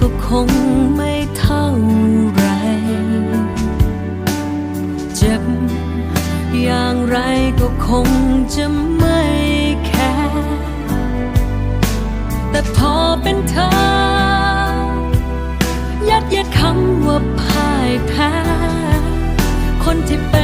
ก็คงไม่เท่าไร เจ็บอย่างไรก็คงจะไม่แค่แต่พอเป็นเธอ ยัดเยียดคำว่าพ่ายแพ้ คนที่เป็น